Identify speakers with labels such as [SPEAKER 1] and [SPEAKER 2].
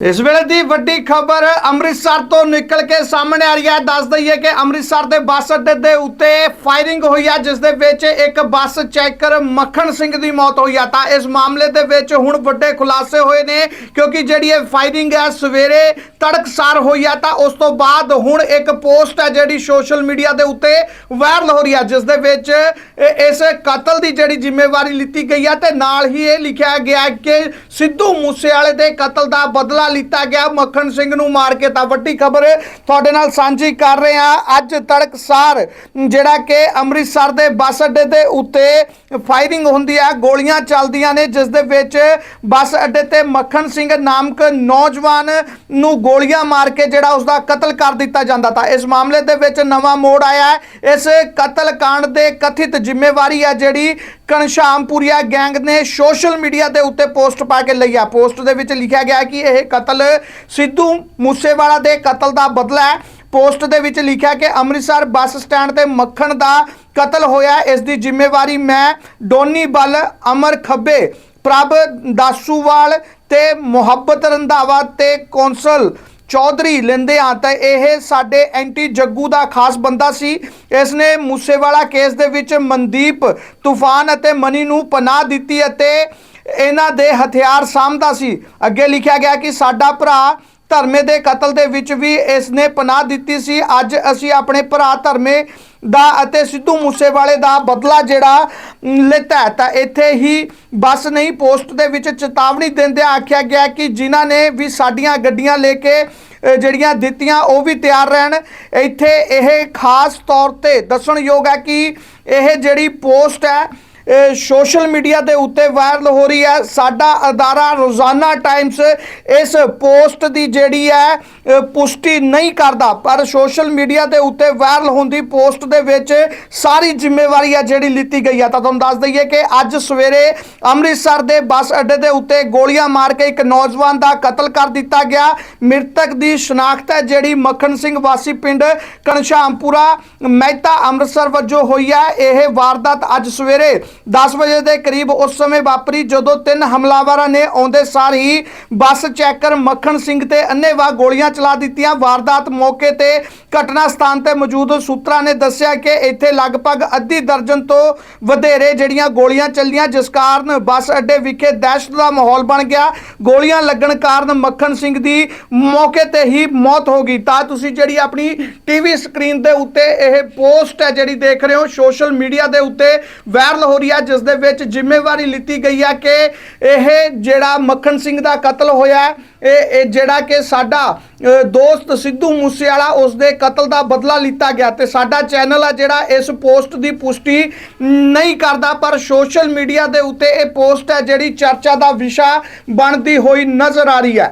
[SPEAKER 1] ਇਸ ਵੇਲੇ ਦੀ ਵੱਡੀ ਖਬਰ ਅੰਮ੍ਰਿਤਸਰ ਤੋਂ ਨਿਕਲ ਕੇ ਸਾਹਮਣੇ ਆ ਰਹੀ ਹੈ। ਦੱਸ ਦਈਏ ਕਿ ਅੰਮ੍ਰਿਤਸਰ ਦੇ ਬੱਸ ਅੱਡੇ ਦੇ ਉੱਤੇ ਫਾਇਰਿੰਗ ਹੋਈ ਹੈ ਜਿਸ ਦੇ ਵਿੱਚ ਇੱਕ ਬੱਸ ਚੈਕਰ ਮੱਖਣ ਸਿੰਘ ਦੀ ਮੌਤ ਹੋਈ ਆ। ਤਾਂ ਇਸ ਮਾਮਲੇ ਦੇ ਵਿੱਚ ਹੁਣ ਵੱਡੇ ਖੁਲਾਸੇ ਹੋਏ ਨੇ, ਕਿਉਂਕਿ ਜਿਹੜੀ ਇਹ ਫਾਇਰਿੰਗ ਹੈ ਸਵੇਰੇ ਤੜਕਸਾਰ ਹੋਈ ਆ, ਤਾਂ ਉਸ ਤੋਂ ਬਾਅਦ ਹੁਣ ਇੱਕ ਪੋਸਟ ਹੈ ਜਿਹੜੀ ਸੋਸ਼ਲ ਮੀਡੀਆ ਦੇ ਉੱਤੇ ਵਾਇਰਲ ਹੋ ਰਹੀ ਹੈ ਜਿਸ ਦੇ ਵਿੱਚ ਇਸ ਕਤਲ ਦੀ ਜਿਹੜੀ ਜ਼ਿੰਮੇਵਾਰੀ ਲਿੱਤੀ ਗਈ ਹੈ ਤੇ ਨਾਲ ਹੀ ਇਹ ਲਿਖਿਆ ਗਿਆ ਕਿ ਸਿੱਧੂ ਮੂਸੇਵਾਲੇ ਦੇ ਕਤਲ ਦਾ ਬਦਲਾ ਲਿੱਤਾ ਗਿਆ। ਮੱਖਣ ਸਿੰਘ ਨੂੰ ਮਾਰ ਕੇ ਤਾਂ ਵੱਡੀ ਖਬਰ ਤੁਹਾਡੇ ਨਾਲ ਸਾਂਝੀ ਕਰ ਰਹੇ ਹਾਂ। ਅੱਜ ਤੜਕਸਾਰ ਜਿਹੜਾ ਕਿ ਅੰਮ੍ਰਿਤਸਰ ਦੇ ਬੱਸ ਅੱਡੇ ਦੇ ਉੱਤੇ ਫਾਇਰਿੰਗ ਹੁੰਦੀ ਹੈ ਗੋਲੀਆਂ ਚੱਲਦੀਆਂ ਨੇ, ਜਿਸ ਦੇ ਵਿੱਚ ਬੱਸ ਅੱਡੇ ਤੇ ਮੱਖਣ ਸਿੰਘ ਨਾਮਕ ਨੌਜਵਾਨ ਨੂੰ ਗੋਲੀਆਂ ਮਾਰ ਕੇ ਜਿਹੜਾ ਉਸ ਦਾ ਕਤਲ ਕਰ ਦਿੱਤਾ ਜਾਂਦਾ ਤਾਂ ਇਸ ਮਾਮਲੇ ਦੇ ਵਿੱਚ ਨਵਾਂ ਮੋੜ ਆਇਆ ਹੈ। ਇਸ ਕਤਲ ਕਾਂਡ ਦੇ ਕਥਿਤ ਜ਼ਿੰਮੇਵਾਰੀ ਹੈ ਜਿਹੜੀ ਕਨਸ਼ਾਮਪੁਰੀਆ ਗੈਂਗ ਨੇ ਸੋਸ਼ਲ ਮੀਡੀਆ ਦੇ ਉੱਤੇ ਪੋਸਟ ਪਾ ਕੇ ਲਈ ਆ ਪੋਸਟ ਦੇ ਵਿੱਚ ਲਿਖਿਆ ਗਿਆ ਕਿ ਇਹ ਕਤਲ ਸਿੱਧੂ ਮੂਸੇਵਾਲਾ ਦੇ ਕਤਲ ਦਾ ਬਦਲਾ ਹੈ। ਪੋਸਟ ਦੇ ਵਿੱਚ ਲਿਖਿਆ ਕਿ ਅੰਮ੍ਰਿਤਸਰ ਬੱਸ ਸਟੈਂਡ ਤੇ ਮੱਖਣ ਦਾ ਕਤਲ ਹੋਇਆ। ਇਸ ਦੀ ਜ਼ਿੰਮੇਵਾਰੀ ਮੈਂ, ਡੋਨੀ ਬਲ, ਅਮਰ ਖੱਬੇ, ਪ੍ਰਭ ਦਾਸੂਵਾਲ ਤੇ ਮੁਹੱਬਤ ਰੰਧਾਵਾ ਤੇ ਕੌਂਸਲ ਚੌਧਰੀ ਲੈਂਦੇ ਆ ਤਾਂ ਇਹ ਸਾਡੇ ਐਂਟੀ ਜੱਗੂ ਦਾ ਖਾਸ ਬੰਦਾ ਸੀ। ਇਸ ਨੇ ਮੂਸੇਵਾਲਾ ਕੇਸ ਦੇ ਵਿੱਚ ਮਨਦੀਪ ਤੂਫਾਨ ਅਤੇ ਮਨੀ ਨੂੰ ਪਨਾਹ ਦਿੱਤੀ ਅਤੇ ਇਹਨਾਂ ਦੇ ਹਥਿਆਰ ਸਾਂਭਦਾ ਸੀ। ਅੱਗੇ ਲਿਖਿਆ ਗਿਆ ਕਿ ਸਾਡਾ ਭਰਾ ਧਰਮੇ ਦੇ ਕਤਲ ਦੇ ਵਿੱਚ ਵੀ ਇਸ ਨੇ ਪਨਾਹ ਦਿੱਤੀ ਸੀ। ਅੱਜ ਅਸੀਂ ਆਪਣੇ ਭਰਾ ਧਰਮੇ ਦਾ ਅਤੇ ਸਿੱਧੂ ਮੂਸੇਵਾਲੇ ਦਾ ਬਦਲਾ ਜਿਹੜਾ ਮ, ਲਿੱਤਾ ਤਾਂ ਇੱਥੇ ਹੀ ਬਸ ਨਹੀਂ ਪੋਸਟ ਦੇ ਵਿੱਚ ਚੇਤਾਵਨੀ ਦਿੰਦਿਆਂ ਆਖਿਆ ਗਿਆ ਕਿ ਜਿਨ੍ਹਾਂ ਨੇ ਵੀ ਸਾਡੀਆਂ ਗੱਡੀਆਂ ਲੈ ਕੇ ਜਿਹੜੀਆਂ ਦਿੱਤੀਆਂ ਉਹ ਵੀ ਤਿਆਰ ਰਹਿਣ। ਇੱਥੇ ਇਹ ਖਾਸ ਤੌਰ ਤੇ ਦੱਸਣਯੋਗ ਹੈ ਕਿ ਇਹ ਜਿਹੜੀ ਪੋਸਟ ਹੈ ਸੋਸ਼ਲ ਮੀਡੀਆ ਦੇ ਉੱਤੇ ਵਾਇਰਲ ਹੋ ਰਹੀ ਹੈ। ਸਾਡਾ ਅਦਾਰਾ ਰੋਜ਼ਾਨਾ ਟਾਈਮਸ ਇਸ ਪੋਸਟ ਦੀ ਜਿਹੜੀ ਹੈ ਪੁਸ਼ਟੀ ਨਹੀਂ ਕਰਦਾ। ਪਰ ਸੋਸ਼ਲ ਮੀਡੀਆ ਦੇ ਉੱਤੇ ਵਾਇਰਲ ਹੁੰਦੀ ਪੋਸਟ ਦੇ ਵਿੱਚ ਸਾਰੀ ਜ਼ਿੰਮੇਵਾਰੀ ਹੈ ਜਿਹੜੀ ਲਿੱਤੀ ਗਈ ਹੈ ਤਾਂ ਤੁਹਾਨੂੰ ਦੱਸ ਦਈਏ ਕਿ ਅੱਜ ਸਵੇਰੇ ਅੰਮ੍ਰਿਤਸਰ ਦੇ ਬੱਸ ਅੱਡੇ ਦੇ ਉੱਤੇ ਗੋਲੀਆਂ ਮਾਰ ਕੇ ਇੱਕ ਨੌਜਵਾਨ ਦਾ ਕਤਲ ਕਰ ਦਿੱਤਾ ਗਿਆ। ਮ੍ਰਿਤਕ ਦੀ ਸ਼ਨਾਖਤ ਹੈ ਜਿਹੜੀ ਮੱਖਣ ਸਿੰਘ ਵਾਸੀ ਪਿੰਡ ਕਨਸ਼ਾਮਪੁਰਾ ਮਹਿਤਾ ਅੰਮ੍ਰਿਤਸਰ ਵਜੋਂ ਹੋਈ ਹੈ। ਇਹ ਵਾਰਦਾਤ ਅੱਜ ਸਵੇਰੇ 10 ਵਜੇ ਦੇ ਕਰੀਬ ਉਸ ਸਮੇਂ ਵਾਪਰੀ ਜਦੋਂ ਤਿੰਨ ਹਮਲਾਵਰਾਂ ਨੇ ਆਉਂਦੇ ਸਾਰ ਹੀ ਬੱਸ ਚੈਕਰ ਮੱਖਣ ਸਿੰਘ ਤੇ ਅੰਨ੍ਹੇਵਾਹ ਗੋਲੀਆਂ ਚਲਾ ਦਿੱਤੀਆਂ। ਵਾਰਦਾਤ ਮੌਕੇ ਤੇ ਘਟਨਾ ਸਥਾਨ ਤੇ ਮੌਜੂਦ ਸੂਤਰਾਂ ਨੇ ਦੱਸਿਆ ਕਿ ਇੱਥੇ ਲਗਭਗ ਅੱਧੀ ਦਰਜਨ ਤੋਂ ਵਧੇਰੇ ਜਿਹੜੀਆਂ ਗੋਲੀਆਂ ਚੱਲੀਆਂ, ਜਿਸ ਕਾਰਨ ਬੱਸ ਅੱਡੇ ਵਿਖੇ ਦਹਿਸ਼ਤ ਦਾ ਮਾਹੌਲ ਬਣ ਗਿਆ। ਗੋਲੀਆਂ ਲੱਗਣ ਕਾਰਨ ਮੱਖਣ ਸਿੰਘ ਦੀ ਮੌਕੇ ਤੇ ਹੀ ਮੌਤ ਹੋ ਗਈ। ਤਾਂ ਤੁਸੀਂ ਜਿਹੜੀ ਆਪਣੀ ਟੀਵੀ ਸਕਰੀਨ ਦੇ ਉੱਤੇ ਇਹ ਪੋਸਟ ਹੈ ਜਿਹੜੀ ਦੇਖ ਰਹੇ ਹੋ ਸੋਸ਼ਲ ਮੀਡੀਆ ਦੇ ਉੱਤੇ ਵਾਇਰਲ ਹੋ ਰਹੀ ਹੈ। ਜਿਸ ਦੇ ਵਿੱਚ ਜ਼ਿੰਮੇਵਾਰੀ ਲਿੱਤੀ ਗਈ ਹੈ ਕਿ ਇਹ ਜਿਹੜਾ ਮੱਖਣ ਸਿੰਘ ਦਾ ਕਤਲ ਹੋਇਆ ਇਹ ਇਹ ਜਿਹੜਾ ਕਿ ਸਾਡਾ ਦੋਸਤ ਸਿੱਧੂ ਮੂਸੇਵਾਲਾ ਉਸ ਦੇ ਕਤਲ ਦਾ ਬਦਲਾ ਲਿੱਤਾ ਗਿਆ ਤੇ ਸਾਡਾ ਚੈਨਲ ਆ ਜਿਹੜਾ ਇਸ ਪੋਸਟ ਦੀ ਪੁਸ਼ਟੀ ਨਹੀਂ ਕਰਦਾ, ਪਰ ਸੋਸ਼ਲ ਮੀਡੀਆ ਦੇ ਉੱਤੇ ਇਹ ਪੋਸਟ ਹੈ ਜਿਹੜੀ ਚਰਚਾ ਦਾ ਵਿਸ਼ਾ ਬਣਦੀ ਹੋਈ ਨਜ਼ਰ ਆ ਰਹੀ ਹੈ।